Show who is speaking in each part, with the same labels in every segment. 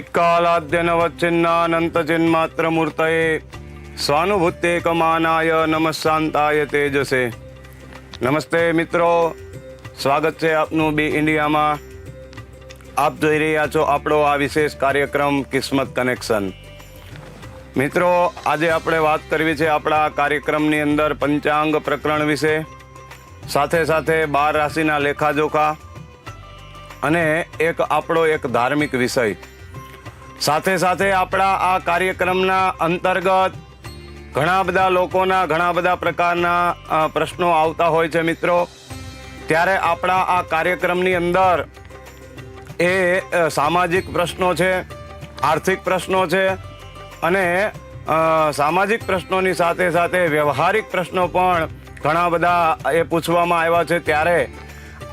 Speaker 1: વિકાલાદ્યનવચ્છિન્નાનંતચિન્માત્રમૂર્તયે સ્વાનુભૂત્યેકમાનાય નમશાંતાય તેજસે નમસ્તે મિત્રો સ્વાગત છે આપનું બી ઇન્ડિયામાં। આપ જોઈ રહ્યા છો આપણો આ વિશેષ કાર્યક્રમ કિસ્મત કનેક્શન। મિત્રો, આજે આપણે વાત કરવી છે આપણા કાર્યક્રમની અંદર પંચાંગ પ્રકરણ વિશે। સાથે સાથે બાર રાશિના લેખાજોખા અને એક આપણો એક ધાર્મિક વિષય। સાથે સાથે આપણા આ કાર્યક્રમના અંતર્ગત ઘણા બધા લોકોના, ઘણા બધા પ્રકારના પ્રશ્નો આવતા હોય છે મિત્રો. ત્યારે આપણા આ કાર્યક્રમની અંદર એ સામાજિક પ્રશ્નો છે, આર્થિક પ્રશ્નો છે અને સામાજિક પ્રશ્નોની સાથે સાથે વ્યવહારિક પ્રશ્નો પણ ઘણા બધા એ પૂછવામાં આવ્યા છે. ત્યારે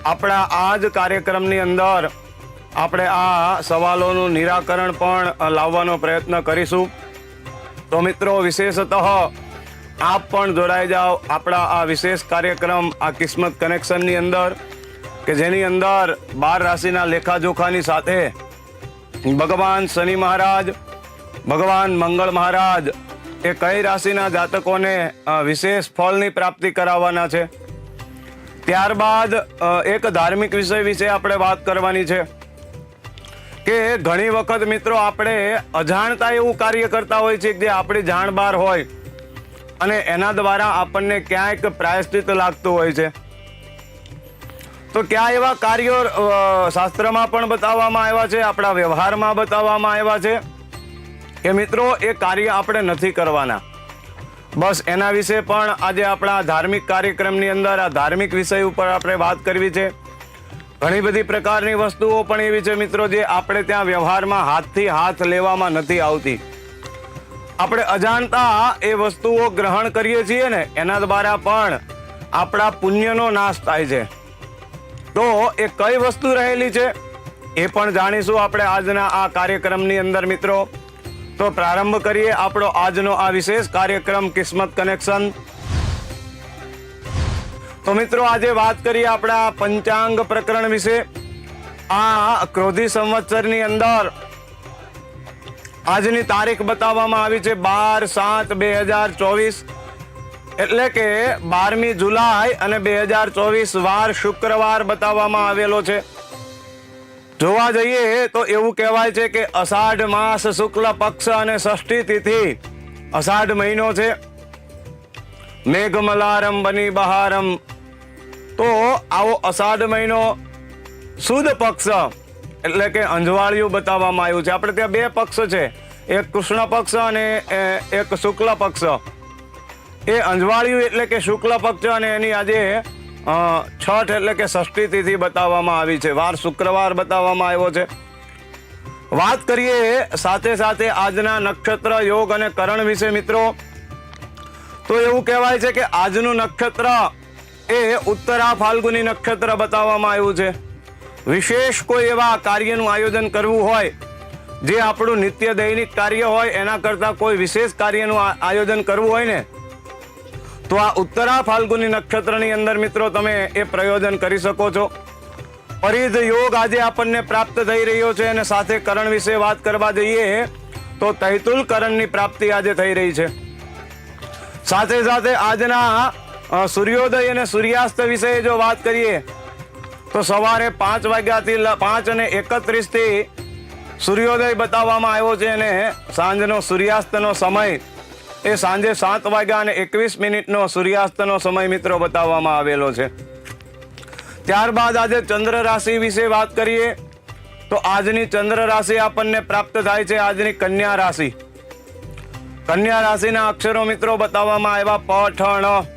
Speaker 1: આપણા આ જ કાર્યક્રમની અંદર આપણે આ સવાલોનું નિરાકરણ પણ લાવવાનો પ્રયત્ન કરીશું. તો મિત્રો, વિશેષતઃ આપ પણ જોડાઈ જાઓ આપણા આ વિશેષ કાર્યક્રમ, આ કિસ્મત કનેક્શનની અંદર, કે જેની અંદર બાર રાશિના લેખાજોખાની સાથે ભગવાન શનિ મહારાજ, ભગવાન મંગળ મહારાજ એ કઈ રાશિના જાતકોને વિશેષ ફળની પ્રાપ્તિ કરાવવાના છે? ત્યારબાદ એક ધાર્મિક વિષય વિશે આપણે વાત કરવાની છે. કે ઘણી વખત મિત્રો આપણે અજાણતા એવું કાર્ય કરતા હોય છે જે આપણી જાણ બહાર હોય. અને એના દ્વારા આપણને ક્યાંક પ્રાયશ્ચિત લાગતું હોય છે. તો ક્યાં એવા કાર્યો શાસ્ત્રમાં પણ બતાવવામાં આવ્યા છે, આપણા વ્યવહારમાં બતાવવામાં આવ્યા છે? કે મિત્રો, એ કાર્ય આપણે નથી કરવાના. બસ એના વિશે પણ આજે આપણા ધાર્મિક કાર્યક્રમની અંદર, આ ધાર્મિક વિષય ઉપર આપણે વાત કરવી છે. ઘણી બધી પ્રકારની વસ્તુઓ પણ એવી છે મિત્રો જે આપણે ત્યાં વ્યવહારમાં હાથથી હાથ લેવામાં નથી આવતી. આપણે અજાણતા એ વસ્તુઓ ગ્રહણ કરીએ છીએ ને, એના દ્વારા પણ આપણા પુણ્યનો નાશ થાય છે. તો એ કઈ વસ્તુ રહેલી છે? એ પણ જાણીશું આપણે આજના આ કાર્યક્રમની અંદર મિત્રો. તો પ્રારંભ કરીએ આપણો આજનો આ વિશેષ કાર્યક્રમ કિસ્મત કનેક્શન. તો મિત્રો, આજે વાત કરીએ આપણા પંચાંગ પ્રકરણ વિશે. આ ક્રોધી સંવત્સરની અંદર આજની તારીખ બતાવવામાં આવી છે બાર સાત બે હજાર ચોવીસ. એટલે કે બારમી જુલાઈ અને બે હજાર ચોવીસ વાર શુક્રવાર બતાવવામાં આવેલો છે. જોવા જઈએ તો એવું કહેવાય છે કે અષાઢ માસ શુક્લ પક્ષ અને ષષ્ઠી તિથિ અષાઢ મહિનો છે. મેઘમલારમ બની બહારમ તો આવો અષાઢ મહિનો સુદ પક્ષ, એટલે કે અંજવાળિયું બતાવવામાં આવ્યું છે. આપણે ત્યાં બે પક્ષ છે. એક કૃષ્ણ પક્ષ અને એક શુક્લ પક્ષ. એ અંજવાળિયું એટલે કે શુક્લ પક્ષ અને એની આજે છઠ એટલે કે ષષ્ઠી તિથિ બતાવવામાં આવી છે. વાર શુક્રવાર બતાવવામાં આવ્યો છે. વાત કરીએ સાથે સાથે આજના નક્ષત્ર યોગ અને કરણ વિશે, મિત્રો. તો એવું કહેવાય છે કે આજનું નક્ષત્ર એ ઉત્તરા ફાલ્ગુની નક્ષત્ર બતાવવામાં આવ્યું છે. વિશેષ કોઈ એવા કાર્યનું આયોજન કરવું હોય, જે આપણું નિત્ય દૈનિક કાર્ય હોય, એના કરતાં કોઈ વિશેષ કાર્યનું આયોજન કરવું હોય ને, તો આ ઉત્તરા ફાલ્ગુની નક્ષત્રની અંદર મિત્રો તમે એ પ્રયોજન કરી શકો છો. પરિધ યોગ આજે આપણને પ્રાપ્ત થઈ રહ્યો છે અને સાથે કરણ વિશે વાત કરવા જઈએ, તો તૈતુલ કરણની પ્રાપ્તિ આજે થઈ રહી છે. સાથે સાથે આજના સૂર્યોદય અને સૂર્યાસ્ત વિશે જો વાત કરીએ, તો સવારે પાંચ વાગ્યાથી પાંચ અને એકત્રીસથી સૂર્યોદય બતાવવામાં આવ્યો છે અને સાંજનો સૂર્યાસ્તનો સમય એ સાંજે સાત વાગ્યા અને એકવીસ મિનિટનો સૂર્યાસ્તનો સમય મિત્રો બતાવવામાં આવેલો છે. ત્યારબાદ આજે ચંદ્ર રાશિ વિશે વાત કરીએ, તો આજની ચંદ્ર રાશિ આપણને પ્રાપ્ત થાય છે આજની કન્યા રાશિ. કન્યા રાશિના અક્ષરો મિત્રો બતાવવામાં આવ્યા, પ, ઠ, ણ.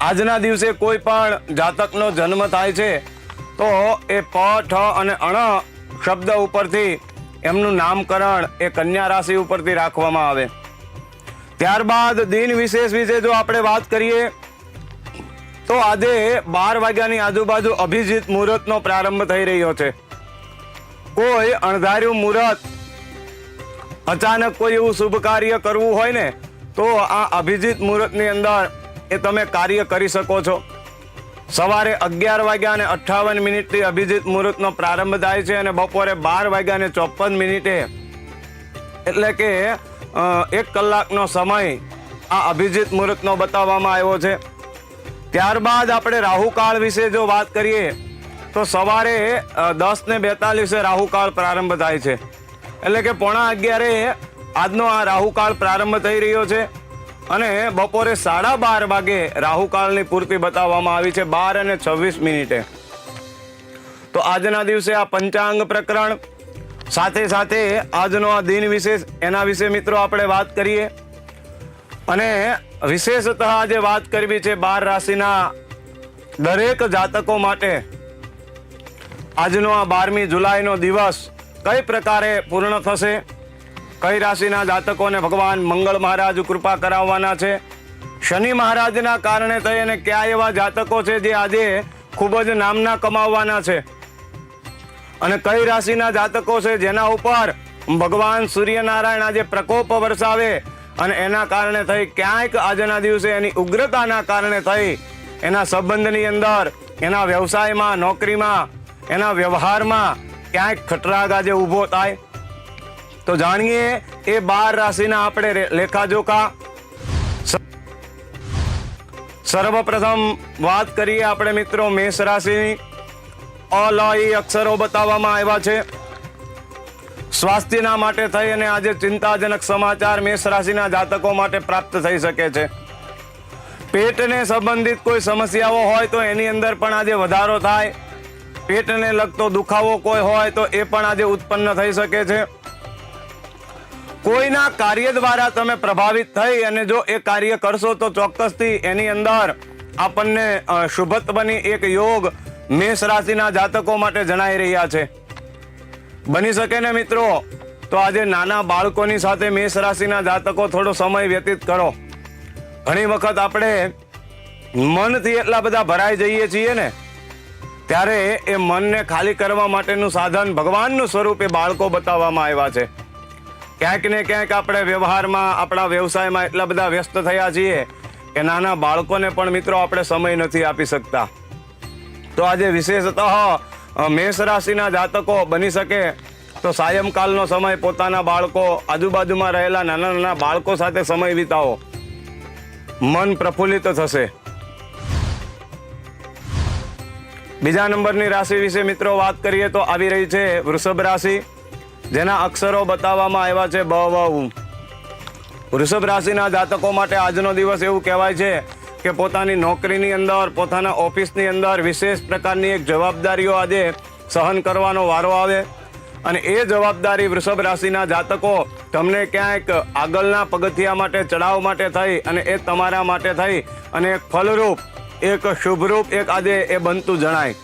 Speaker 1: આજના દિવસે કોઈ પણ જાતકનો જન્મ થાય છે, તો એ પ, ઠ અને અણ શબ્દ ઉપરથી એમનું નામકરણ એ કન્યા રાશિ ઉપરથી રાખવામાં આવે. ત્યારબાદ દિન વિશેષ વિશે જો આપણે વાત કરીએ, તો આજે બાર વાગ્યાની આજુબાજુ અભિજીત મુહૂર્તનો પ્રારંભ થઈ રહ્યો છે. કોઈ અણધાર્યું મુહૂર્ત, અચાનક કોઈ એવું શુભ કાર્ય કરવું હોય ને, તો આ અભિજીત મુહૂર્તની અંદર એ તમે કાર્ય કરી શકો છો. સવારે અગિયાર વાગ્યા અને અઠ્ઠાવન મિનિટથી અભિજીત મુહૂર્તનો પ્રારંભ થાય છે અને બપોરે બાર વાગ્યા અને ચોપન મિનિટે. એટલે કે એક કલાકનો સમય આ અભિજીત મુહૂર્તનો બતાવવામાં આવ્યો છે. ત્યારબાદ આપણે રાહુકાળ વિશે જો વાત કરીએ, તો સવારે દસ ને બેતાલીસે રાહુકાળ પ્રારંભ થાય છે. એટલે કે પોણા અગિયારે આજનો આ રાહુકાળ પ્રારંભ થઈ રહ્યો છે. અને બપોરે સાડા બાર વાગે રાહુકાળની પૂર્તિ બતાવવામાં આવી છે બાર અને છવ્વીસ મિનિટે. તો આજના દિવસે આ પંચાંગ પ્રકરણ, સાથે સાથે આજનો આ દિન વિશેષ, એના વિશે મિત્રો આપણે વાત કરીએ. અને વિશેષતઃ આજે વાત કરવી છે બાર રાશિના દરેક જાતકો માટે. આજનો આ બારમી જુલાઈનો દિવસ કઈ પ્રકારે પૂર્ણ થશે? કઈ રાશિના જાતકોને ભગવાન મંગળ મહારાજ કૃપા કરાવવાના છે? શનિ મહારાજના કારણે થઈ અને કયા એવા જાતકો છે જે આજે ખૂબ જ નામના કમાવવાના છે? અને કઈ રાશિના જાતકો છે જેના ઉપર ભગવાન સૂર્યનારાયણ આજે પ્રકોપ વરસાવે અને એના કારણે થઈ ક્યાંક આજના દિવસે એની ઉગ્રતાના કારણે થઈ? એના સંબંધની અંદર, એના વ્યવસાયમાં, નોકરીમાં, એના વ્યવહારમાં ક્યાંક ખટરાગ આજે ઊભો થાય? તો જાણીએ એ બાર રાશિના આપણે લેખા લેખાજોખા સર્વપ્રથમ વાત કરીએ આપણે મિત્રો મેષ રાશિની. અલઈ અક્ષરો બતાવવામાં આવ્યા છે. સ્વાસ્થ્યના માટે થઈ અને આજે ચિંતાજનક સમાચાર મેષ રાશિના જાતકો માટે પ્રાપ્ત થઈ શકે છે. પેટને સંબંધિત કોઈ સમસ્યાઓ હોય તો એની અંદર પણ આજે વધારો થાય. પેટને લગતો દુખાવો કોઈ હોય તો એ પણ આજે ઉત્પન્ન થઈ શકે છે. કોઈના કાર્ય દ્વારા તમે પ્રભાવિત થઈ અને જો એ કાર્ય કરશો તો ચોક્કસથી એની અંદર આપણને શુભત શુભત્વની એક યોગ મેષ રાશિના જાતકો માટે જણાઈ રહ્યા છે. બની શકે ને મિત્રો? તો આજે નાના બાળકોની સાથે મેષ રાશિના જાતકો થોડો સમય વ્યતીત કરો. ઘણી વખત આપણે મનથી એટલા બધા ભરાઈ જઈએ છીએ ને, ત્યારે એ મનને ખાલી કરવા માટેનું સાધન ભગવાનનું સ્વરૂપ બાળકો બતાવવામાં આવ્યા છે. ક્યાંક ને ક્યાંક આપણે વ્યવહારમાં, આપણા વ્યવસાયમાં એટલા બધા વ્યસ્ત થયા છીએ કે નાના બાળકોને પણ મિત્રો આપણે સમય નથી આપી શકતા. તો આજે વિશેષતઃ મેષ રાશિના જાતકો બની શકે તો સાયંકાલનો સમય પોતાના બાળકો, આજુબાજુમાં રહેલા નાના નાના બાળકો સાથે સમય વિતાવો. મન પ્રફુલ્લિત થશે. બીજા નંબરની રાશિ વિશે મિત્રો વાત કરીએ તો આવી રહી છે વૃષભ રાશિ. જેના અક્ષરો બતાવવામાં આવ્યા છે બ વ વૃષભ રાશિના જાતકો માટે આજનો દિવસ એવું કહેવાય છે કે પોતાની નોકરીની અંદર, પોતાના ઓફિસની અંદર વિશેષ પ્રકારની એક જવાબદારીઓ આજે સહન કરવાનો વારો આવે. અને એ જવાબદારી વૃષભ રાશિના જાતકો તમને ક્યાંક આગળના પગથિયા માટે ચડાવ માટે થઈ અને એ તમારા માટે થઈ. અને એક ફલરૂપ, એક શુભરૂપ એક આજે એ બનતું જણાય.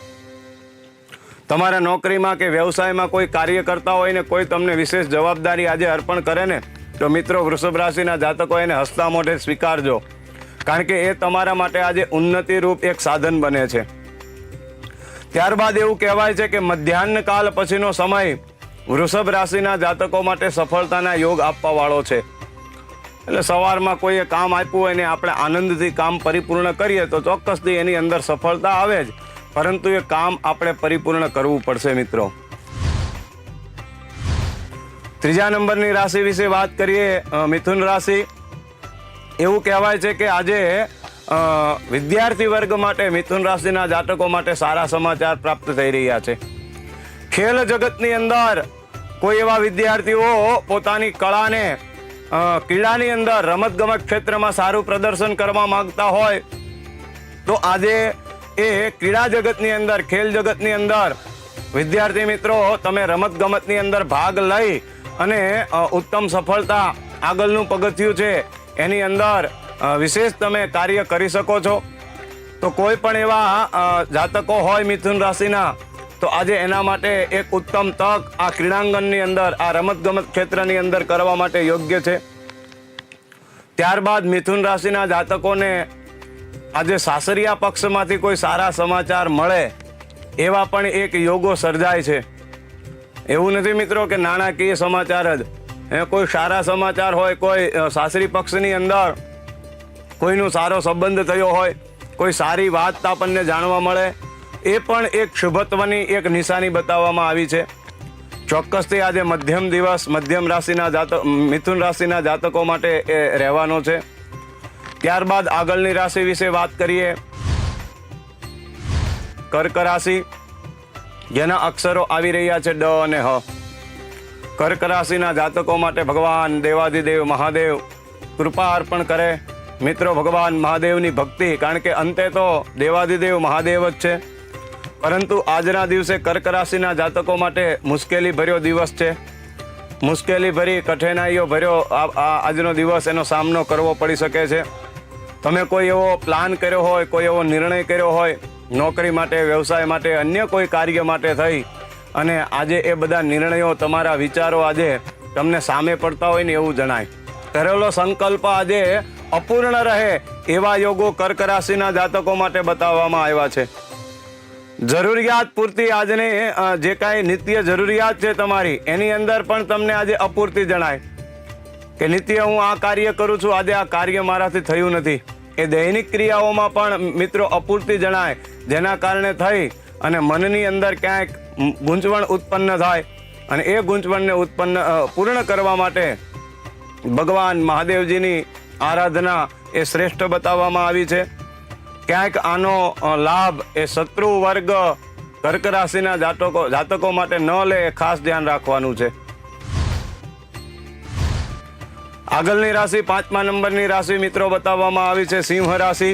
Speaker 1: તમારા નોકરીમાં કે વ્યવસાયમાં કોઈ કાર્ય કરતા હોય ને કોઈ તમને વિશેષ જવાબદારી આજે અર્પણ કરે ને, તો મિત્રો વૃષભ રાશિના જાતકો એને હસતા મોઢે સ્વીકારજો. કારણ કે એ તમારા માટે આજે ઉન્નતિ રૂપ એક સાધન બને છે. ત્યારબાદ એવું કહેવાય છે કે મધ્યાહન કાલ પછીનો સમય વૃષભ રાશિના જાતકો માટે સફળતાના યોગ આપવા વાળો છે. એટલે સવારમાં કોઈએ કામ આપ્યું હોય ને આપણે આનંદથી કામ પરિપૂર્ણ કરીએ તો ચોક્કસથી એની અંદર સફળતા આવે જ. પરંતુ એ કામ આપણે પરિપૂર્ણ કરવું પડશે, મિત્રો. ત્રીજા નંબરની રાશિ વિશે વાત કરીએ મિથુન રાશિ. એવું કહેવાય છે કે આજે વિદ્યાર્થી વર્ગ માટે, મિથુન રાશિના જાતકો માટે સારા સમાચાર પ્રાપ્ત થઈ રહ્યા છે. ખેલ જગતની અંદર કોઈ એવા વિદ્યાર્થીઓ પોતાની કળાને ક્રીડાની અંદર રમતગમત ક્ષેત્રમાં સારું પ્રદર્શન કરવા માંગતા હોય, તો આજે એ ક્રીડા જગતની અંદર, ખેલ જગતની અંદર. વિદ્યાર્થી મિત્રો, તમે રમત ગમતની અંદર ભાગ લઈ અને ઉત્તમ સફળતા આગળનું પગથિયું છે, એની અંદર વિશેષ તમે કાર્ય કરી શકો છો. તો કોઈ પણ એવા જાતકો હોય મિથુન રાશિના, તો આજે એના માટે એક ઉત્તમ તક આ ક્રીડાંગણની અંદર, આ રમતગમત ક્ષેત્રની અંદર કરવા માટે યોગ્ય છે. ત્યારબાદ મિથુન રાશિના જાતકોને આજે સાસરિયા પક્ષમાંથી કોઈ સારા સમાચાર મળે, એવા પણ એક યોગો સર્જાય છે. એવું નથી મિત્રો કે નાણાકીય સમાચાર જ. એ કોઈ સારા સમાચાર હોય, કોઈ સાસરી પક્ષની અંદર કોઈનો સારો સંબંધ થયો હોય, કોઈ સારી વાત આપણને જાણવા મળે, એ પણ એક શુભત્વની, એક નિશાની બતાવવામાં આવી છે. ચોક્કસથી આજે મધ્યમ દિવસ, મધ્યમ રાશિના જાતક મિથુન રાશિના જાતકો માટે એ રહેવાનો છે. ત્યારબાદ આગળની રાશિ વિશે વાત કરીએ. કર્ક રાશિ. જેના અક્ષરો આવી રહ્યા છે ડ અને હ. કર્ક રાશિના જાતકો માટે ભગવાન દેવાધિદેવ મહાદેવ કૃપા અર્પણ કરે. મિત્રો, ભગવાન મહાદેવની ભક્તિ, કારણ કે અંતે તો દેવાધિદેવ મહાદેવ જ છે. પરંતુ આજના દિવસે કર્ક રાશિના જાતકો માટે મુશ્કેલી ભર્યો દિવસ છે. મુશ્કેલી ભરી કઠિનાઈઓ ભર્યો આજનો દિવસ એનો સામનો કરવો પડી શકે છે. તમે કોઈ એવો પ્લાન કર્યો હોય, કોઈ એવો નિર્ણય કર્યો હોય, નોકરી માટે, વ્યવસાય માટે, અન્ય કોઈ કાર્ય માટે થઈ, અને આજે એ બધા નિર્ણયો તમારા વિચારો આજે તમને સામે પડતા હોય ને એવું જણાય. કરેલો સંકલ્પ આજે અપૂર્ણ રહે એવા યોગો કર્ક રાશિના જાતકો માટે બતાવવામાં આવ્યા છે. જરૂરિયાત પૂરતી આજની જે કાંઈ નિત્ય જરૂરિયાત છે તમારી, એની અંદર પણ તમને આજે અપૂરતી જણાય. કે નિત્ય હું આ કાર્ય કરું છું, આજે આ કાર્ય મારાથી થયું નથી. એ દૈનિક ક્રિયાઓમાં પણ મિત્રો અપૂરતી જણાય, જેના કારણે થઈ અને મનની અંદર ક્યાંક ગૂંચવણ ઉત્પન્ન થાય અને એ ગૂંચવણને ઉત્પન્ન પૂર્ણ કરવા માટે ભગવાન મહાદેવજીની આરાધના એ શ્રેષ્ઠ બતાવવામાં આવી છે. ક્યાંક આનો લાભ એ શત્રુ વર્ગ કર્ક રાશિના જાતકો જાતકો માટે ન લે એ ખાસ ધ્યાન રાખવાનું છે. આગળની રાશિ પાંચમા નંબરની રાશિ મિત્રો બતાવવામાં આવી છે. સિંહ રાશિ.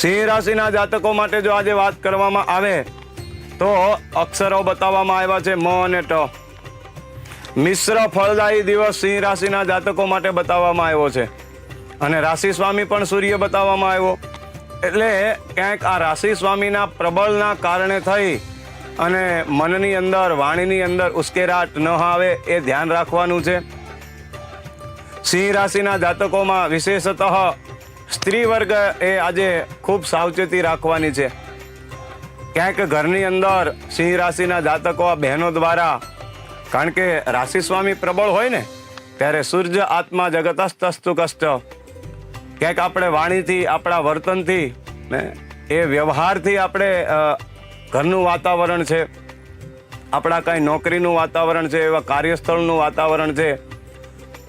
Speaker 1: સિંહ રાશિના જાતકો માટે જો આજે વાત કરવામાં આવે તો અક્ષરો બતાવવામાં આવ્યા છે મ અને ટ. મિશ્ર ફળદાયી દિવસ સિંહ રાશિના જાતકો માટે બતાવવામાં આવ્યો છે. અને રાશિ સ્વામી પણ સૂર્ય બતાવવામાં આવ્યો. એટલે ક્યાંક આ રાશિ સ્વામીના પ્રબળના કારણે થઈ અને મનની અંદર, વાણીની અંદર ઉશ્કેરાટ ન આવે એ ધ્યાન રાખવાનું છે. સિંહ રાશિના જાતકોમાં વિશેષતઃ સ્ત્રી વર્ગ એ આજે ખૂબ સાવચેતી રાખવાની છે. ક્યાંક ઘરની અંદર સિંહ રાશિના જાતકો આ બહેનો દ્વારા, કારણ કે રાશિ સ્વામી પ્રબળ હોય ને, ત્યારે સૂર્ય આત્મા જગતસ્તસ્તુ કષ્ટ ક્યાંક આપણે વાણીથી, આપણા વર્તનથી ને એ વ્યવહારથી આપણે ઘરનું વાતાવરણ છે. આપણા કાંઈ નોકરીનું વાતાવરણ છે, એવા કાર્યસ્થળનું વાતાવરણ છે.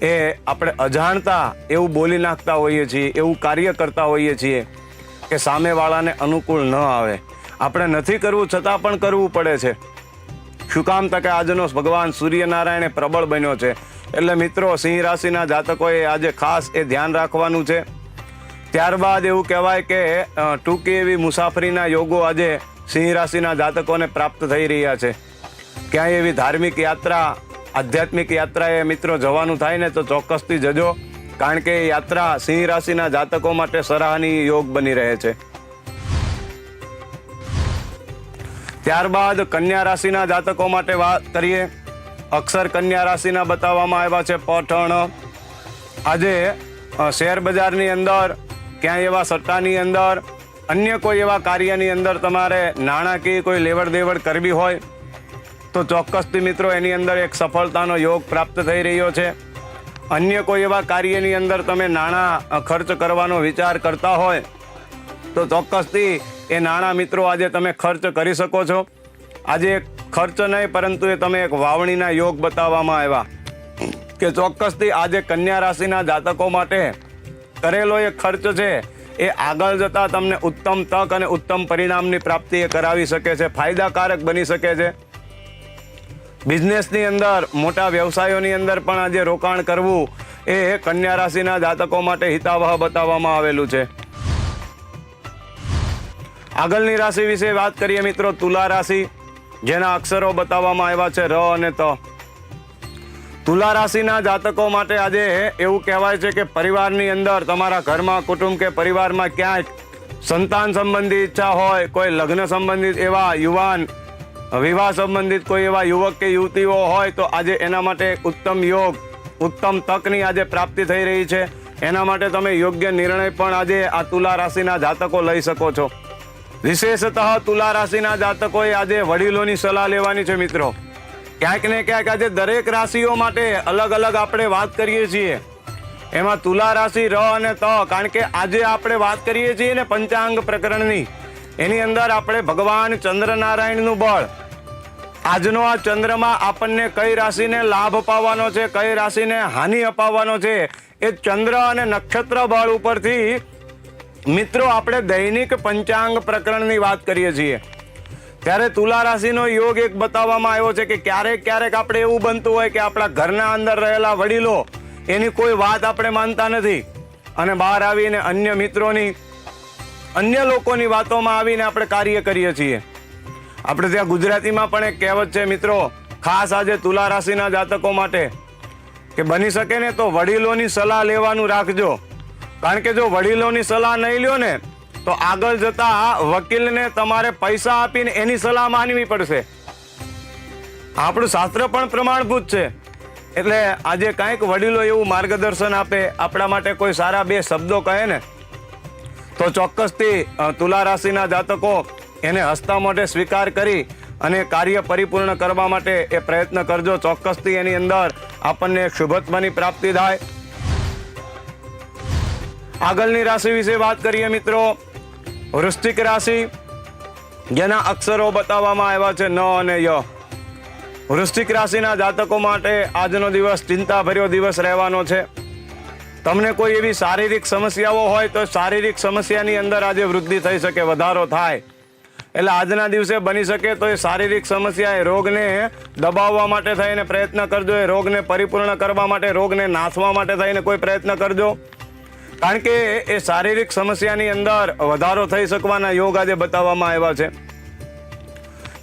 Speaker 1: એ આપણે અજાણતા એવું બોલી નાખતા હોઈએ છીએ, એવું કાર્ય કરતા હોઈએ છીએ કે સામેવાળાને અનુકૂળ ન આવે. આપણે નથી કરવું, છતાં પણ કરવું પડે છે. શું કામ તકે આજનો ભગવાન સૂર્યનારાયણે પ્રબળ બન્યો છે? એટલે મિત્રો, સિંહ રાશિના જાતકોએ આજે ખાસ એ ધ્યાન રાખવાનું છે. ત્યારબાદ એવું કહેવાય કે ટૂંકી એવી મુસાફરીના યોગો આજે સિંહ રાશિના જાતકોને પ્રાપ્ત થઈ રહ્યા છે. ક્યાંય એવી ધાર્મિક યાત્રા આધ્યાત્મિક યાત્રાએ મિત્રો જવાનું થાય ને તો ચોક્કસથી જજો. કારણ કે યાત્રા સિંહ રાશિના જાતકો માટે સરાહનીય યોગ બની રહે છે. ત્યારબાદ કન્યા રાશિના જાતકો માટે વાત કરીએ. અક્ષર કન્યા રાશિના બતાવવામાં આવ્યા છે પઠણ. આજે શેર બજારની અંદર, ક્યાંય એવા સટ્ટાની અંદર, અન્ય કોઈ એવા કાર્યની અંદર તમારે નાણાકીય કોઈ લેવડ દેવડ કરવી હોય તો ચોક્કસથી મિત્રો એની અંદર એક સફળતાનો યોગ પ્રાપ્ત થઈ રહ્યો છે. અન્ય કોઈ એવા કાર્યની અંદર તમે નાણાં ખર્ચ કરવાનો વિચાર કરતા હોય, તો ચોક્કસથી એ નાણાં મિત્રો આજે તમે ખર્ચ કરી શકો છો. આજે ખર્ચ નહીં, પરંતુ એ તમે એક વાવણીના યોગ બતાવવામાં આવ્યા. કે ચોક્કસથી આજે કન્યા રાશિના જાતકો માટે કરેલો એ ખર્ચ છે, એ આગળ જતાં તમને ઉત્તમ તક અને ઉત્તમ પરિણામની પ્રાપ્તિ એ કરાવી શકે છે, ફાયદાકારક બની શકે છે. બિઝનેસની અંદર, મોટા વ્યવસાયોની અંદર પણ આજે રોકાણ કરવું એ કન્યા રાશિના જાતકો માટે હિતાવહ બતાવવામાં આવેલું છે. આગળની રાશિ વિશે વાત કરીએ મિત્રો, તુલા રાશિ, જેના અક્ષરો બતાવવામાં આવ્યા છે ર અને ત. તુલા રાશિના જાતકો માટે આજે એવું કહેવાય છે કે પરિવારની અંદર તમારા ઘરમાં, કુટુંબ કે પરિવારમાં ક્યાંક સંતાન સંબંધી ઈચ્છા હોય, કોઈ લગ્ન સંબંધિત એવા યુવાન વિવાહ સંબંધિત કોઈ એવા યુવક કે યુવતીઓ હોય તો આજે એના માટે ઉત્તમ યોગ, ઉત્તમ તકની આજે પ્રાપ્તિ થઈ રહી છે. એના માટે તમે યોગ્ય નિર્ણય પણ આજે આ તુલા રાશિના જાતકો લઈ શકો છો. વિશેષતઃ તુલા રાશિના જાતકોએ આજે વડીલોની સલાહ લેવાની છે મિત્રો. ક્યાંક ને ક્યાંક આજે દરેક રાશિઓ માટે અલગ અલગ આપણે વાત કરીએ છીએ. એમાં તુલા રાશિ, ર અને ત, કારણ કે આજે આપણે વાત કરીએ છીએ ને પંચાંગ પ્રકરણની. એની અંદર આપણે ભગવાન ચંદ્રનારાયણનું બળ. આજનો આ ચંદ્રમાં આપણને કઈ રાશિને લાભ અપાવવાનો છે, કઈ રાશિને હાનિ અપાવવાનો છે, એ ચંદ્ર અને નક્ષત્ર બળ ઉપરથી મિત્રો આપણે દૈનિક પંચાંગ પ્રકરણની વાત કરીએ છીએ. ત્યારે તુલા રાશિનો યોગ એક બતાવવામાં આવ્યો છે કે ક્યારેક ક્યારેક આપણે એવું બનતું હોય કે આપણા ઘરના અંદર રહેલા વડીલો એની કોઈ વાત આપણે માનતા નથી. અને બહાર આવીને અન્ય મિત્રોની અન્ય લોકોની વાતોમાં આવીને આપણે કાર્ય કરીએ છીએ. આપણે ત્યાં ગુજરાતીમાં પણ એક કહેવત છે મિત્રો, ખાસ આજે તુલા રાશિના જાતકો માટે, કે બની શકે ને તો વડીલોની સલાહ લેવાનું રાખજો. કારણ કે જો વડીલોની સલાહ નહીં લ્યો ને, તો આગળ જતા વકીલને તમારે પૈસા આપીને એની સલાહ માનવી પડશે. આપણું શાસ્ત્ર પણ પ્રમાણભૂત છે. એટલે આજે કાંઈક વડીલો એવું માર્ગદર્શન આપે, આપણા માટે કોઈ સારા બે શબ્દો કહે ને તો ચોક્કસથી તુલા રાશિના જાતકો એને હસતા માટે સ્વીકાર કરી અને કાર્ય પરિપૂર્ણ કરવા માટે એ પ્રયત્ન કરજો. ચોક્કસથી એની અંદર આપણને શુભત્વની પ્રાપ્તિ થાય. આગળની રાશિ વિશે વાત કરીએ મિત્રો. વૃશ્ચિક રાશિ, જેના અક્ષરો બતાવવામાં આવ્યા છે ન અને ય. વૃશ્ચિક રાશિના જાતકો માટે આજનો દિવસ ચિંતાભર્યો દિવસ રહેવાનો છે. તમને કોઈ એવી શારીરિક સમસ્યાઓ હોય તો શારીરિક સમસ્યાની અંદર આજે વૃદ્ધિ થઈ શકે, વધારો થાય. એટલે આજના દિવસે બની શકે તો એ શારીરિક સમસ્યા એ રોગને દબાવવા માટે થઈને પ્રયત્ન કરજો, એ રોગને પરિપૂર્ણ કરવા માટે, રોગને નાથવા માટે થઈને કોઈ પ્રયત્ન કરજો. કારણ કે એ શારીરિક સમસ્યાની અંદર વધારો થઈ શકવાના યોગ આજે બતાવવામાં આવ્યા છે.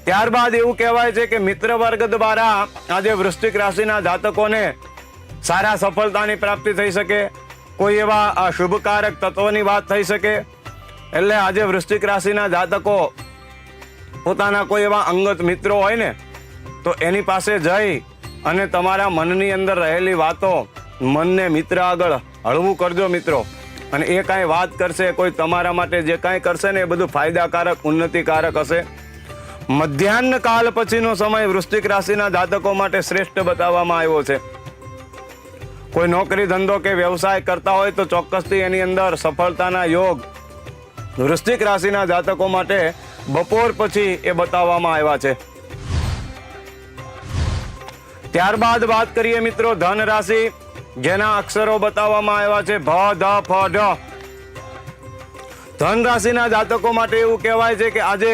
Speaker 1: ત્યારબાદ એવું કહેવાય છે કે મિત્ર વર્ગ દ્વારા આજે વૃશ્ચિક રાશિના જાતકોને સારા સફળતાની પ્રાપ્તિ થઈ શકે, કોઈ એવા શુભકારક તત્વોની વાત થઈ શકે. એટલે આજે વૃશ્ચિક રાશિના જાતકો પોતાના કોઈ એવા અંગત મિત્રો હોય ને, તો એની પાસે જઈ અને તમારા મનની અંદર રહેલી વાતો મનને મિત્ર આગળ હળવું કરજો મિત્રો. અને એ કાંઈ વાત કરશે, કોઈ તમારા માટે જે કાંઈ કરશે ને એ બધું ફાયદાકારક, ઉન્નતિકારક હશે. મધ્યાહન કાલ પછીનો સમય વૃશ્ચિક રાશિના જાતકો માટે શ્રેષ્ઠ બતાવવામાં આવ્યો છે. કોઈ નોકરી, ધંધો કે વ્યવસાય કરતા હોય તો ચોક્કસથી એની અંદર સફળતાના યોગ વૃશ્ચિક રાશિના જાતકો માટે બપોર પછી એ બતાવવામાં આવ્યા છે. ત્યારબાદ વાત કરીએ મિત્રો ધન રાશિ, જેના અક્ષરો બતાવવામાં આવ્યા છે ભ, ધ, ફ ઢ ધન રાશિના જાતકો માટે એવું કહેવાય છે કે આજે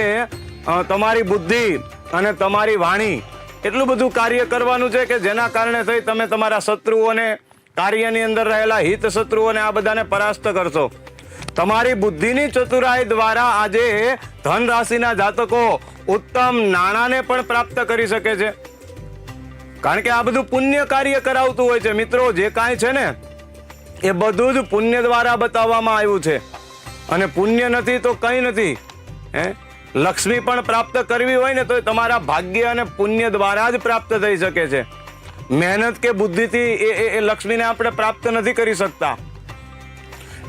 Speaker 1: તમારી બુદ્ધિ અને તમારી વાણી એટલું બધું કાર્ય કરવાનું છે કે જેના કારણે થઈ તમે તમારા શત્રુઓને કાર્યની અંદર રહેલા હિત શત્રુઓને આ બધાને પરાસ્ત કરશો. તમારી બુદ્ધિની ચતુરાઈ દ્વારા આજે ધન રાશિના જાતકો ઉત્તમ નાણાંને પણ પ્રાપ્ત કરી શકે છે. કારણ કે આ બધું પુણ્ય કાર્ય કરાવતું હોય છે. મિત્રો, જે કાંઈ છે ને, એ બધું જ પુણ્ય દ્વારા બતાવવામાં આવ્યું છે. અને પુણ્ય નથી તો કંઈ નથી. હે? લક્ષ્મી પણ પ્રાપ્ત કરવી હોય ને તો તમારા ભાગ્ય અને પુણ્ય દ્વારા જ પ્રાપ્ત થઈ શકે છે. મહેનત કે બુદ્ધિથી એ, એ- એ લક્ષ્મીને આપણે પ્રાપ્ત નથી કરી શકતા.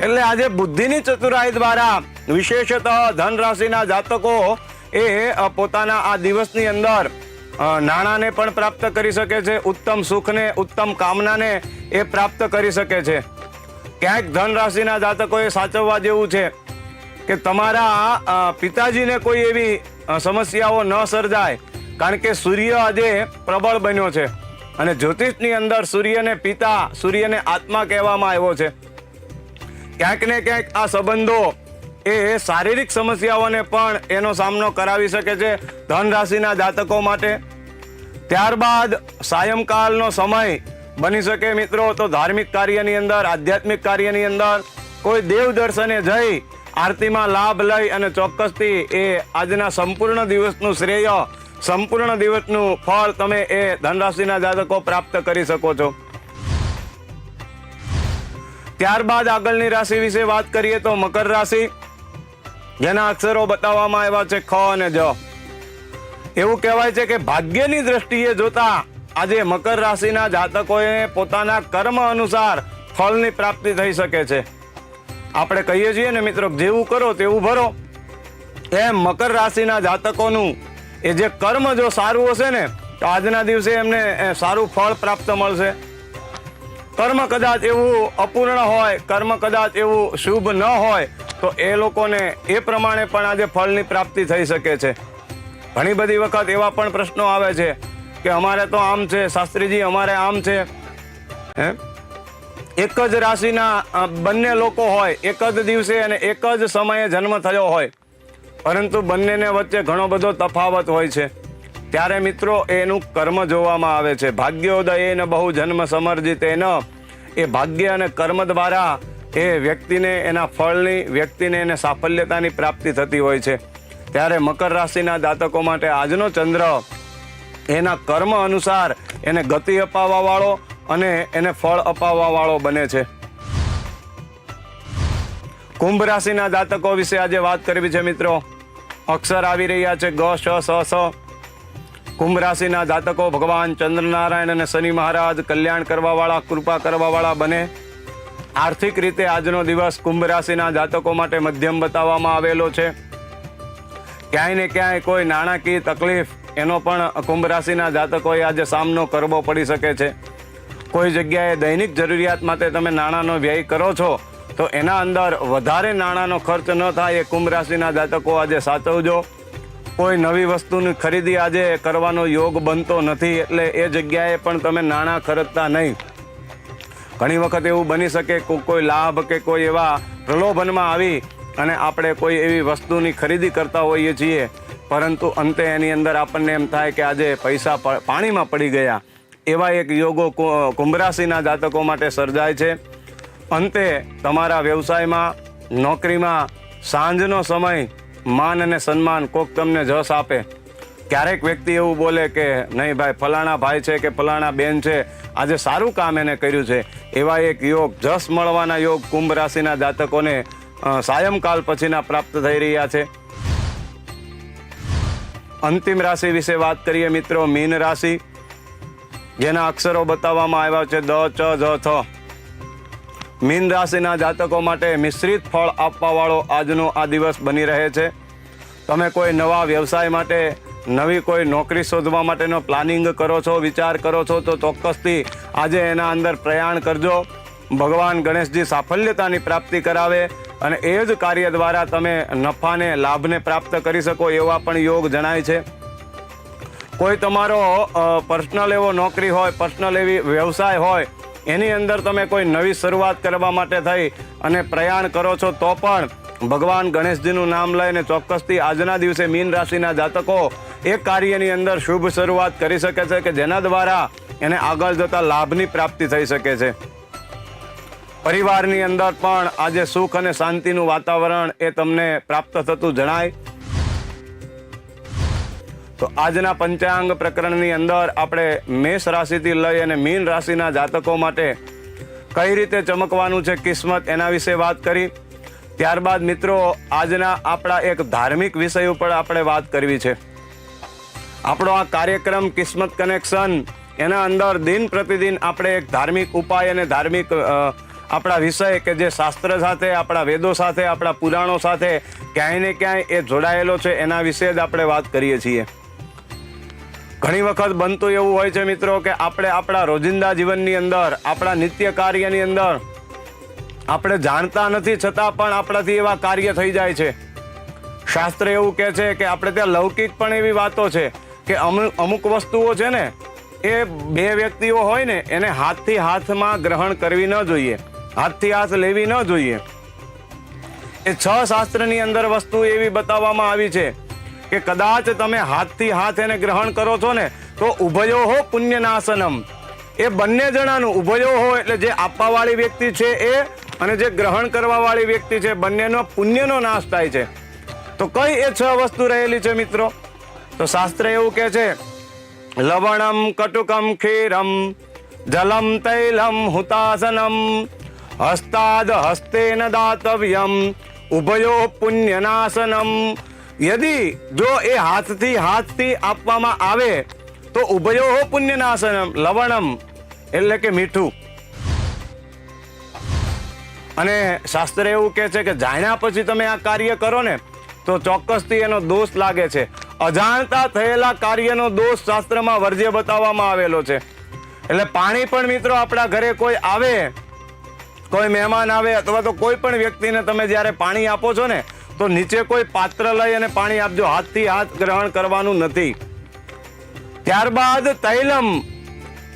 Speaker 1: એટલે આજે બુદ્ધિની ચતુરાઈ દ્વારા વિશેષતઃ ધન રાશિના જાતકો એ પોતાના આ દિવસની અંદર નાણાંને પણ પ્રાપ્ત કરી શકે છે, ઉત્તમ સુખને, ઉત્તમ કામનાને એ પ્રાપ્ત કરી શકે છે. ક્યાંક ધન રાશિના જાતકોએ સાચવવા જેવું છે કે તમારા પિતાજીને કોઈ એવી સમસ્યાઓ ન સર્જાય, કારણ કે સૂર્ય આજે પ્રબળ બન્યો છે. અને જ્યોતિષની અંદર સૂર્યને પિતા, સૂર્યને આત્મા કહેવામાં આવ્યો છે. ક્યાંક ને ક્યાંક આ સંબંધો એ શારીરિક સમસ્યાઓને પણ એનો સામનો કરાવી શકે છે ધન રાશિના જાતકો માટે. ત્યારબાદ સાયંકાળનો સમય બની શકે મિત્રો, તો ધાર્મિક કાર્યની અંદર, આધ્યાત્મિક કાર્યની અંદર કોઈ દેવ દર્શને જઈ આરતીમાં લાભ લઈ અને ચોક્કસથી એ આજના સંપૂર્ણ દિવસનું શ્રેય સંપૂર્ણ દિવસનું ફળ તમે એ ધનરાશિના જાતકો પ્રાપ્ત કરી શકો છો. ત્યારબાદ આગળની રાશિ વિશે વાત કરીએ તો મકર રાશિ. જેના અક્ષરો બતાવવામાં આવ્યા છે ખ અને જ. એવું કહેવાય છે કે ભાગ્યની દ્રષ્ટિએ જોતા આજે મકર રાશિના જાતકોએ પોતાના કર્મ અનુસાર ફળની પ્રાપ્તિ થઈ શકે છે. આપણે કહીએ છીએ ને મિત્રો, જેવું કરો તેવું ભરો. એમ મકર રાશિના જાતકોનું એ જે કર્મ જો સારું હશે ને, તો આજના દિવસે એમને સારું ફળ પ્રાપ્ત મળશે. કર્મ કદાચ એવું અપૂર્ણ હોય, કર્મ કદાચ એવું શુભ ન હોય, તો એ લોકોને એ પ્રમાણે પણ આજે ફળની પ્રાપ્તિ થઈ શકે છે. ઘણી બધી વખત એવા પણ પ્રશ્નો આવે છે કે અમારે તો આમ છે, શાસ્ત્રીજી અમારે આમ છે. હે? એક જ રાશિના બંને લોકો હોય, એક જ દિવસે અને એક જ સમયે જન્મ થયો હોય. પરંતુ બંનેને વચ્ચે ઘણો બધો તફાવત હોય છે. ત્યારે મિત્રો, એનું કર્મ જોવામાં આવે છે. ભાગ્યોદય એને બહુ જન્મ સમર્જિત ન, એ ભાગ્ય અને કર્મ દ્વારા એ વ્યક્તિને, એના ફળની વ્યક્તિને, એને સાફલ્યતાની પ્રાપ્તિ થતી હોય છે. ત્યારે મકર રાશિના જાતકો માટે આજનો ચંદ્ર, એના કર્મ અનુસાર એને ગતિ અપાવવા વાળો અને એને ફળ અપાવવા વાળો બને છે. કુંભ રાશિના જાતકો વિશે આજે વાત કરવી છે મિત્રો. અક્ષર આવી રહ્યા છે. ગ, શ, સ સ. કુંભ રાશિના જાતકો ભગવાન ચંદ્રનારાયણ અને શનિ મહારાજ કલ્યાણ કરવાવાળા, કૃપા કરવાવાળા બને. આર્થિક રીતે આજનો દિવસ કુંભ રાશિના જાતકો માટે મધ્યમ બતાવવામાં આવેલો છે. ક્યાંય ને ક્યાંય કોઈ નાણાકીય તકલીફ એનો પણ કુંભ રાશિના જાતકોએ આજે સામનો કરવો પડી શકે છે. કોઈ જગ્યાએ દૈનિક જરૂરિયાત માટે તમે નાણાંનો વ્યય કરો છો તો એના અંદર વધારે નાણાંનો ખર્ચ ન થાય એ કુંભ રાશિના જાતકો આજે સાચવજો. કોઈ નવી વસ્તુની ખરીદી આજે કરવાનો યોગ બનતો નથી એટલે એ જગ્યાએ પણ તમે નાણાં ખર્ચતા નહીં. ઘણી વખત એવું બની શકે કોઈ લાભ કે કોઈ એવા પ્રલોભનમાં આવી અને આપણે કોઈ એવી વસ્તુની ખરીદી કરતા હોઈએ છીએ. પરંતુ અંતે એની અંદર આપણને એમ થાય કે આજે પૈસા પાણીમાં પડી ગયા. એવા એક યોગો કુંભ રાશિના જાતકો માટે સર્જાય છે. અંતે તમારા વ્યવસાયમાં, નોકરીમાં સાંજનો સમય માન અને સન્માન કોક તમને જસ આપે. ક્યારેક વ્યક્તિ એવું બોલે કે, નહીં ભાઈ, ફલાણા ભાઈ છે કે ફલાણા બેન છે, આજે સારું કામ એને કર્યું છે. એવા એક યોગ, જસ મળવાના યોગ કુંભ રાશિના જાતકોને સાયંકાલ પછીના પ્રાપ્ત થઈ રહ્યા છે. અંતિમ રાશિ વિશે વાત કરીએ મિત્રો, મીન રાશિ. જેના અક્ષરો બતાવવામાં આવ્યા છે દ, ચ, જ, થ. મીન રાશિના જાતકો માટે મિશ્રિત ફળ આપવાવાળો આજનો આ દિવસ બની રહે છે. તમે કોઈ નવા વ્યવસાય માટે, નવી કોઈ નોકરી શોધવા માટેનો પ્લાનિંગ કરો છો, વિચાર કરો છો, તો ચોક્કસથી આજે એના અંદર પ્રયાણ કરજો. ભગવાન ગણેશજી સાફલ્યતાની પ્રાપ્તિ કરાવે અને એ જ કાર્ય દ્વારા તમે નફાને, લાભને પ્રાપ્ત કરી શકો એવા પણ યોગ જણાય છે. કોઈ તમારો પર્સનલ એવો નોકરી હોય પર્સનલ એવી વ્યવસાય હોય એની અંદર તમે કોઈ નવી શરૂઆત કરવા માટે થઈ અને પ્રયાણ કરો છો તો પણ ભગવાન ગણેશજીનું નામ લઈને ચોક્કસથી આજના દિવસે મીન રાશિના જાતકો એ કાર્યની અંદર શુભ શરૂઆત કરી શકે છે કે જેના દ્વારા એને આગળ જતા લાભની પ્રાપ્તિ થઈ શકે છે. પરિવારની અંદર પણ આજે સુખ અને શાંતિનું વાતાવરણ એ તમને પ્રાપ્ત થતું જણાય. તો આજના પંચાંગ પ્રકરણની અંદર આપણે મેષ રાશિથી લઈ અને મીન રાશિના જાતકો માટે કઈ રીતે ચમકવાનું છે કિસ્મત એના વિશે વાત કરી. ત્યારબાદ મિત્રો, આજના આપણા એક ધાર્મિક વિષય ઉપર આપણે વાત કરવી છે. આપણો આ કાર્યક્રમ કિસ્મત કનેક્શન, એના અંદર દિન પ્રતિદિન આપણે એક ધાર્મિક ઉપાય અને ધાર્મિક આપણા વિષય કે જે શાસ્ત્ર સાથે, આપણા વેદો સાથે, આપણા પુરાણો સાથે ક્યાંય ને ક્યાંય એ જોડાયેલો છે એના વિશે જ આપણે વાત કરીએ છીએ. ઘણી વખત બનતું એવું હોય છે મિત્રો કે આપણે આપણા રોજિંદા જીવનની અંદર, આપણા નિત્ય કાર્યની અંદર, આપણે જાણતા નથી છતાં પણ આપણાથી એવા કાર્ય થઈ જાય છે. શાસ્ત્ર એવું કહે છે કે આપણે ત્યાં લૌકિક પણ એવી વાતો છે કે અમુક અમુક વસ્તુઓ છે ને, એ બે વ્યક્તિઓ હોય ને, એને હાથથી હાથમાં ગ્રહણ કરવી ન જોઈએ. હાથથી હાથ લેવી ન જોઈએ. એ છ શાસ્ત્રની અંદર વસ્તુ એવી બતાવવામાં આવી છે કે કદાચ તમે હાથથી હાથ એને ગ્રહણ કરો છો ને, તો ઉભયો હો પુણ્યનાશનમ. એ બંને જણાનું ઉભયો હો એટલે જે આપવાવાળી વ્યક્તિ છે એ અને જે ગ્રહણ કરવાવાળી વ્યક્તિ છે, બંનેનો પુણ્યનો નાશ થાય છે. તો કઈ એ છ વસ્તુ રહેલી છે મિત્રો? તો શાસ્ત્ર એવું કહે છે, લવણમ, કટુકમ ખીરમ જલમ, તૈલમ હુતાસનમ હસ્તાદ હસ્તેન દાતવ્યમ, ઉભયો પુણ્યનાશનમ યદિ જો એ હાથથી હાથથી આપવામાં આવે તો ઉભયો પુણ્યનાશનમ લવણમ એટલે કે મીઠું અને શાસ્ત્ર એવું કહે છે કે જાણ્યા પછી તમે આ કાર્ય કરો ને તો ચોક્કસથી એનો દોષ લાગે છે અજાણતા થયેલા કાર્યનો દોષ શાસ્ત્રમાં વર્જ્ય બતાવવામાં આવેલો છે। એટલે પાણી પણ મિત્રો આપણા ઘરે કોઈ આવે, કોઈ મહેમાન આવે, અથવા તો કોઈ પણ વ્યક્તિને તમે જ્યારે પાણી આપો છો ને તો નીચે કોઈ પાત્ર લઈ અને પાણી આપજો. હાથથી હાથ ગ્રહણ કરવાનું નથી. ત્યારબાદ તૈલમ.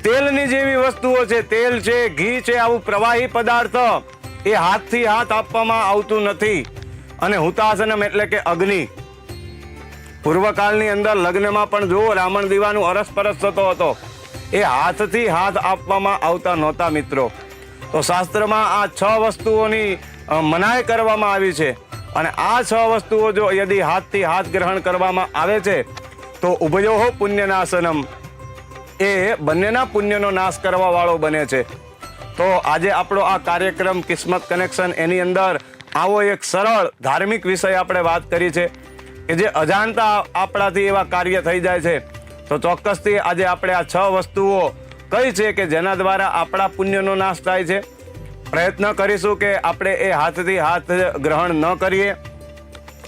Speaker 1: તેલની જેવી વસ્તુઓ છે. તેલ છે, ઘી છે, આવું પ્રવાહી પદાર્થ એ હાથથી હાથ આપવામાં આવતું નથી. અને હુતાસનમ એટલે કે અગ્નિ. પૂર્વકાળની અંદર લગ્નમાં પણ જુઓ રામણ દીવાનું અરસપરસ થતો હતો. એ હાથથી હાથ આપવામાં આવતા નહોતા મિત્રો. તો શાસ્ત્રમાં આ છ વસ્તુઓની મનાય કરવામાં આવી છે. અને આ છ વસ્તુઓ જો યદિ હાથથી હાથ ગ્રહણ કરવામાં આવે છે, તો ઉભયોહો પુણ્યનાશનમ. એ બંનેના પુણ્યનો નાશ કરવા વાળો બને છે. તો આજે આપણો આ કાર્યક્રમ કિસ્મત કનેક્શન એની અંદર આવો એક સરળ ધાર્મિક વિષય આપણે વાત કરી છે, કે જે અજાણતા આપણાથી એવા કાર્ય થઈ જાય છે. તો ચોક્કસથી આજે આપણે આ છ વસ્તુઓ કઈ છે કે જેના દ્વારા આપણા પુણ્યનો નાશ થાય છે? પ્રયત્ન કરીશું કે આપણે એ હાથથી હાથ ગ્રહણ ન કરીએ.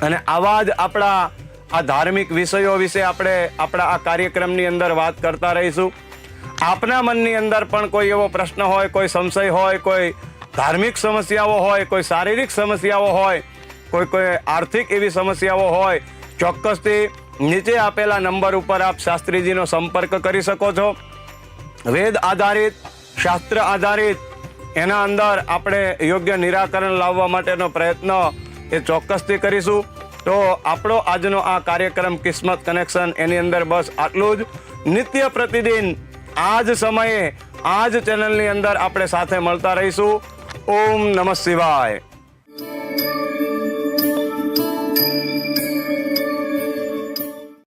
Speaker 1: અને આવા જ આપણા આ ધાર્મિક વિષયો વિશે આપણે આપણા આ કાર્યક્રમની અંદર વાત કરતા રહીશું. આપના મનની અંદર પણ કોઈ એવો પ્રશ્ન હોય, કોઈ સંશય હોય, કોઈ ધાર્મિક સમસ્યાઓ હોય, કોઈ શારીરિક સમસ્યાઓ હોય, કોઈ કોઈ આર્થિક એવી સમસ્યાઓ હોય, ચોક્કસથી નીચે આપેલા નંબર ઉપર આપ શાસ્ત્રીજીનો સંપર્ક કરી શકો છો. વેદ આધારિત, શાસ્ત્ર આધારિત એના અંદર આપણે યોગ્ય નિરાકરણ લાવવા માટેનો પ્રયત્ન એ ચોક્કસથી કરીશું. તો આપણો આજનો આ કાર્યક્રમ કિસ્મત કનેક્શન એની અંદર બસ આટલું જ. નિત્ય પ્રતિદિન આ જ સમયે આ જ ચેનલની અંદર આપણે સાથે મળતા રહીશું. ઓમ નમઃ શિવાય.